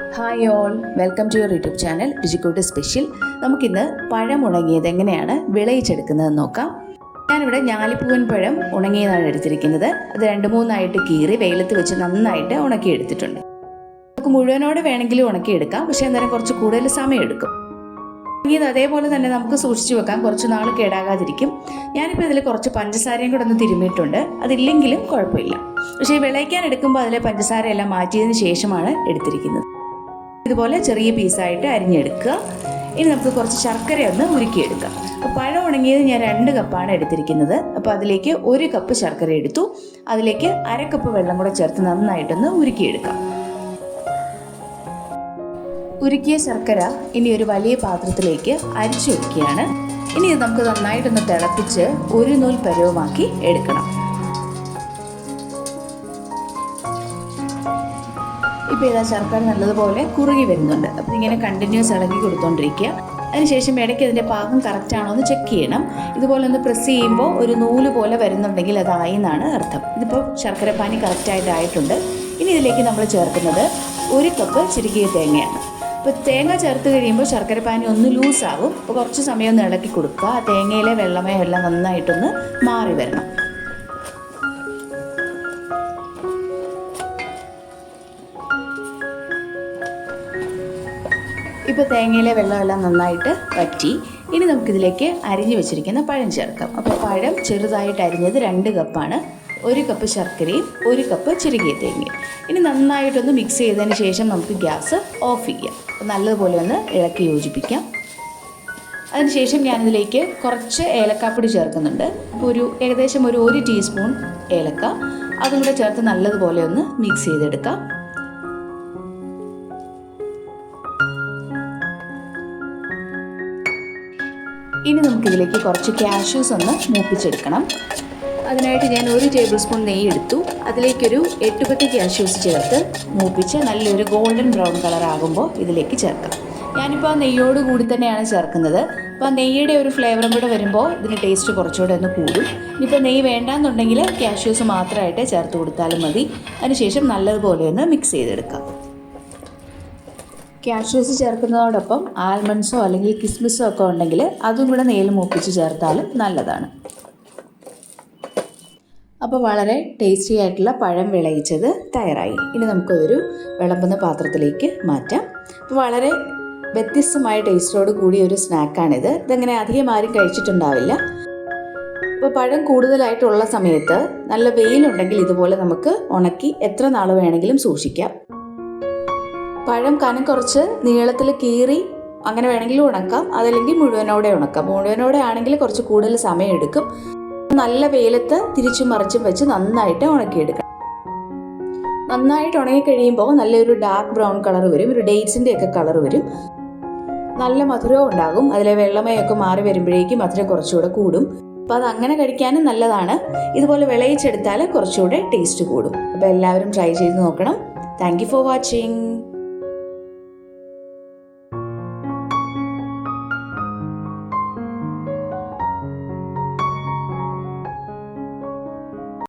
Hi all welcome to your YouTube channel Ruchikkoottu special നമുക്കിന്ന് പഴം ഉണങ്ങിയത് എങ്ങനെയാണ് വിളയിച്ചെടുക്കുന്നതെന്ന് നോക്കാം. ഞാനിവിടെ ഞാലിപ്പൂവൻ പഴം ഉണങ്ങിയതാണ് എടുത്തിരിക്കുന്നത്. അത് രണ്ട് മൂന്നായിട്ട് കീറി വെയിലത്ത് വെച്ച് നന്നായിട്ട് ഉണക്കിയെടുത്തിട്ടുണ്ട്. നമുക്ക് മുഴുവനോടെ വേണമെങ്കിലും ഉണക്കിയെടുക്കാം പക്ഷേ അന്നേരം കുറച്ച് കൂടുതൽ സമയം എടുക്കും ഉണങ്ങിയത് അതേപോലെ തന്നെ നമുക്ക് സൂക്ഷിച്ചു വെക്കാം കുറച്ച് നാൾ കേടാകാതിരിക്കും. ഞാനിപ്പോൾ ഇതിൽ കുറച്ച് പഞ്ചസാരയും കൂടെ ഒന്ന് തിരുമ്മിയിട്ടുണ്ട് അതില്ലെങ്കിലും കുഴപ്പമില്ല. പക്ഷേ വിളയിക്കാൻ എടുക്കുമ്പോൾ അതിലെ പഞ്ചസാര എല്ലാം മാറ്റിയതിന് ശേഷമാണ് എടുത്തിരിക്കുന്നത്. ഇതുപോലെ ചെറിയ പീസായിട്ട് അരിഞ്ഞെടുക്കുക. ഇനി നമുക്ക് കുറച്ച് ശർക്കര ഒന്ന് ഉരുക്കിയെടുക്കാം. പഴം ഉണങ്ങിയത് ഞാൻ രണ്ട് കപ്പാണ് എടുത്തിരിക്കുന്നത്. അപ്പോൾ അതിലേക്ക് ഒരു കപ്പ് ശർക്കര എടുത്തു. അതിലേക്ക് അര കപ്പ് വെള്ളം കൂടെ ചേർത്ത് നന്നായിട്ടൊന്ന് ഉരുക്കിയെടുക്കാം. ഉരുക്കിയ ശർക്കര ഇനി ഒരു വലിയ പാത്രത്തിലേക്ക് അരിച്ചൊരുക്കുകയാണ് ഇനി ഇത് നമുക്ക് നന്നായിട്ടൊന്ന് തിളപ്പിച്ച് ഒരു നൂൽ പരുവമാക്കി എടുക്കണം. ഇപ്പോൾ ഇതാ ശർക്കര നല്ലതുപോലെ കുറുകി വരുന്നുണ്ട്. അപ്പോൾ ഇങ്ങനെ കണ്ടിന്യൂസ് ഇളകി കൊടുത്തോണ്ടിരിക്കുക അതിനുശേഷം ഇടയ്ക്ക് ഇതിന്റെ പാകം കറക്റ്റ് ആണോ എന്ന് ചെക്ക് ചെയ്യണം. ഇതുപോലെ ഒന്ന് പ്രസ് ചെയ്യുമ്പോൾ ഒരു നൂൽ പോലെ വരുന്നുണ്ടെങ്കിൽ അതായി എന്നാണ് അർത്ഥം. ഇതിപ്പോൾ ശർക്കര പാനി കറക്റ്റായിട്ട് ആയിട്ടുണ്ട്. ഇനി ഇതിലേക്ക് നമ്മൾ ചേർക്കുന്നത് ഒരു കപ്പ് ചുരുക്കിയ തേങ്ങയാണ്. ഇപ്പോൾ തേങ്ങ ചേർത്ത് കഴിയുമ്പോൾ ശർക്കര പാനി ഒന്ന് ലൂസാവും അപ്പോൾ കുറച്ച് സമയം ഒന്ന് ഇളക്കി കൊടുക്കുക. ആ തേങ്ങയിലെ വെള്ളമേ എല്ലാം നന്നായിട്ടൊന്ന് മാറി വരണം. ഇപ്പോൾ തേങ്ങയിലെ വെള്ളമെല്ലാം നന്നായിട്ട് വറ്റി. ഇനി നമുക്കിതിലേക്ക് അരിഞ്ഞു വെച്ചിരിക്കുന്ന പഴം ചേർക്കാം. അപ്പോൾ പഴം ചെറുതായിട്ട് അരിഞ്ഞത് രണ്ട് കപ്പാണ്. ഒരു കപ്പ് ശർക്കരയും ഒരു കപ്പ് ചെറുകിയ തേങ്ങയും. ഇനി നന്നായിട്ടൊന്ന് മിക്സ് ചെയ്തതിന് ശേഷം നമുക്ക് ഗ്യാസ് ഓഫ് ചെയ്യാം. നല്ലതുപോലെ ഒന്ന് ഇളക്കി യോജിപ്പിക്കാം. അതിനുശേഷം ഞാനിതിലേക്ക് കുറച്ച് ഏലക്കാപ്പൊടി ചേർക്കുന്നുണ്ട്. ഒരു ഏകദേശം ഒരു ഒരു ടീസ്പൂൺ ഏലക്ക. അതും കൂടെ ചേർത്ത് നല്ലതുപോലെ ഒന്ന് മിക്സ് ചെയ്തെടുക്കാം. ഇനി നമുക്കിതിലേക്ക് കുറച്ച് കാഷ്യൂസ് ഒന്ന് മൂപ്പിച്ചെടുക്കണം. അതിനായിട്ട് ഞാൻ ഒരു ടേബിൾ സ്പൂൺ നെയ്യ് എടുത്തു. അതിലേക്കൊരു എട്ട് പത്ത് കാഷ്യൂസ് ചേർത്ത് മൂപ്പിച്ച് നല്ലൊരു ഗോൾഡൻ ബ്രൗൺ കളർ ആകുമ്പോൾ ഇതിലേക്ക് ചേർക്കാം ഞാനിപ്പോൾ ആ നെയ്യോട് കൂടി തന്നെയാണ് ചേർക്കുന്നത്. അപ്പോൾ ആ നെയ്യുടെ ഒരു ഫ്ലേവറും കൂടെ വരുമ്പോൾ ഇതിന് ടേസ്റ്റ് കുറച്ചുകൂടെ ഒന്ന് കൂടും. ഇനിയിപ്പോൾ നെയ്യ് വേണ്ടാന്നുണ്ടെങ്കിൽ കാഷ്യൂസ് മാത്രമായിട്ട് ചേർത്ത് കൊടുത്താലും മതി. അതിനുശേഷം നല്ലതുപോലെ ഒന്ന് മിക്സ് ചെയ്തെടുക്കാം. കാഷ്യൂസ് ചേർക്കുന്നതോടൊപ്പം ആൽമണ്ട്സോ അല്ലെങ്കിൽ കിസ്മിസോ ഒക്കെ ഉണ്ടെങ്കിൽ അതും കൂടെ നെയ്യിൽ മൂപ്പിച്ച് ചേർത്താലും നല്ലതാണ്. അപ്പോൾ വളരെ ടേസ്റ്റി ആയിട്ടുള്ള പഴം വിളയിച്ചത് തയ്യാറായി. ഇനി നമുക്കതൊരു വിളമ്പുന്ന പാത്രത്തിലേക്ക് മാറ്റാം. അപ്പോൾ വളരെ വ്യത്യസ്തമായ ടേസ്റ്റോട് കൂടിയ ഒരു സ്നാക്കാണിത് ഇതങ്ങനെ അധികം ആരും കഴിച്ചിട്ടുണ്ടാവില്ല. ഇപ്പോൾ പഴം കൂടുതലായിട്ടുള്ള സമയത്ത് നല്ല വെയിലുണ്ടെങ്കിൽ ഇതുപോലെ നമുക്ക് ഉണക്കി എത്ര നാൾ വേണമെങ്കിലും സൂക്ഷിക്കാം. പഴം കനം കുറച്ച് നീളത്തിൽ കീറി അങ്ങനെ വേണമെങ്കിൽ ഉണക്കാം. അതല്ലെങ്കിൽ മുഴുവനോടെ ഉണക്കാം. മുഴുവനോടെ ആണെങ്കിൽ കുറച്ച് കൂടുതൽ സമയം എടുക്കും. നല്ല വെയിലത്ത് തിരിച്ചും മറിച്ചും വെച്ച് നന്നായിട്ട് ഉണക്കിയെടുക്കണം. നന്നായിട്ട് ഉണങ്ങി കഴിയുമ്പോൾ നല്ലൊരു ഡാർക്ക് ബ്രൗൺ കളർ വരും. ഒരു ഡേറ്റ്സിന്റെ ഒക്കെ കളർ വരും. നല്ല മധുരവും ഉണ്ടാകും. അതിലെ വെള്ളമയൊക്കെ മാറി വരുമ്പോഴേക്കും മധുരം കുറച്ചുകൂടെ കൂടും. അപ്പോൾ അത് അങ്ങനെ കഴിക്കാനും നല്ലതാണ്. ഇതുപോലെ വിളയിച്ചെടുത്താൽ കുറച്ചുകൂടെ ടേസ്റ്റ് കൂടും. അപ്പോൾ എല്ലാവരും ട്രൈ ചെയ്ത് നോക്കണം. Thank for watching